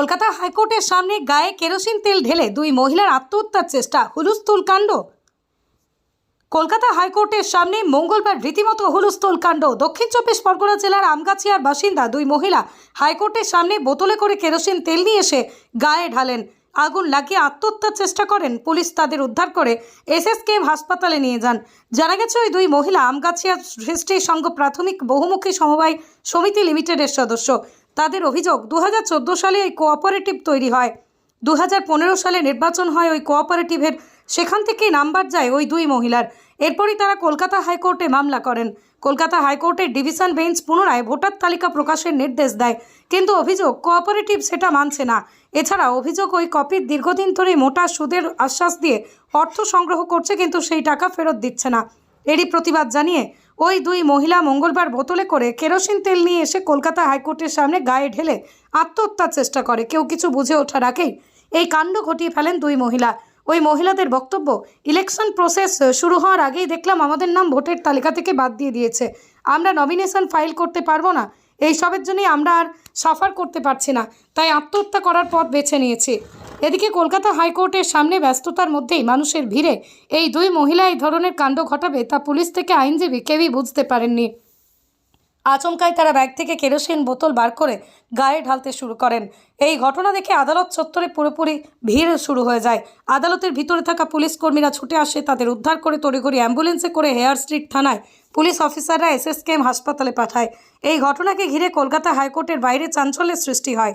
কলকাতা হাইকোর্টের সামনে গায়ে কেরোসিন তেল ঢেলে দুই মহিলার আত্মহত্যার চেষ্টা, হুলুস্থুল কাণ্ড। কলকাতা হাইকোর্টের সামনে মঙ্গলবার রীতিমতো হুলস্থুল কাণ্ড। দক্ষিণ চব্বিশ পরগনা জেলার আমগাছিয়ার বাসিন্দা দুই মহিলা হাইকোর্টের সামনে বোতলে করে কেরোসিন তেল নিয়ে এসে গায়ে ঢালেন। আগুন লাগিয়ে আত্মহত্যার চেষ্টা করেন পুলিশ, তাদের উদ্ধার করে এসএসকেএম হাসপাতালে নিয়ে যান। জানা গেছে, ওই দুই মহিলা আমগাছিয়া সৃষ্টি সংঘ প্রাথমিক বহুমুখী সমবায় সমিতি লিমিটেডের সদস্য। তাদের অভিযোগ, দুহাজার চোদ্দ সালে এই কোঅপারেটিভ তৈরি হয়। দু হাজার পনেরো সালে নির্বাচন হয় ওই কোঅপারেটিভের, সেখান থেকেই নাম্বার যায় ওই দুই মহিলার। এরপরই তারা কলকাতা হাইকোর্টে মামলা করেন। কলকাতা হাইকোর্টের ডিভিশন বেঞ্চ পুনরায় ভোটার তালিকা প্রকাশের নির্দেশ দেয়। কিন্তু অভিযোগ, কোঅপারেটিভ সেটা মানছে না। এছাড়া অভিযোগ ওই কপির দীর্ঘদিন ধরে মোটা সুদের আশ্বাস দিয়ে অর্থ সংগ্রহ করছে, কিন্তু সেই টাকা ফেরত দিচ্ছে না। এরই প্রতিবাদ জানিয়ে ওই দুই মহিলা মঙ্গলবার বোতলে করে কেরোসিন তেল নিয়ে এসে কলকাতা হাইকোর্টের সামনে গায়ে ঢেলে আত্মহত্যার চেষ্টা করে। কেউ কিছু বুঝে ওঠার আগেই এই কাণ্ড ঘটিয়ে ফেলেন দুই মহিলা। ওই মহিলাদের বক্তব্য ইলেকশন প্রসেস শুরু হওয়ার আগেই দেখলাম আমাদের নাম ভোটের তালিকা থেকে বাদ দিয়ে দিয়েছে। আমরা নমিনেশন ফাইল করতে পারব না। এই সবের জন্যই আমরা আর সাফার করতে পারছি না। তাই আত্মহত্যা করার পথ বেছে নিয়েছি। এদিকে কলকাতা হাইকোর্টের সামনে ব্যস্ততার মধ্যেই মানুষের ভিড়ে এই দুই মহিলা এই ধরনের কাণ্ড ঘটাবে তা পুলিশ থেকে আইনজীবী কেউই বুঝতে পারেননি। আচমকায় তারা ব্যাগ থেকে কেরোসিন বোতল বার করে গায়ে ঢালতে শুরু করেন। এই ঘটনা দেখে আদালত চত্বরে পুরোপুরি ভিড় শুরু হয়ে যায়। আদালতের ভিতরে থাকা পুলিশ কর্মীরা ছুটে আসে, তাদের উদ্ধার করে তড়িঘড়ি অ্যাম্বুলেন্সে করে হেয়ার স্ট্রিট থানায় পুলিশ অফিসাররা এসএসকেএম হাসপাতালে পাঠায়। এই ঘটনাকে ঘিরে কলকাতা হাইকোর্টের বাইরে চাঞ্চল্যের সৃষ্টি হয়।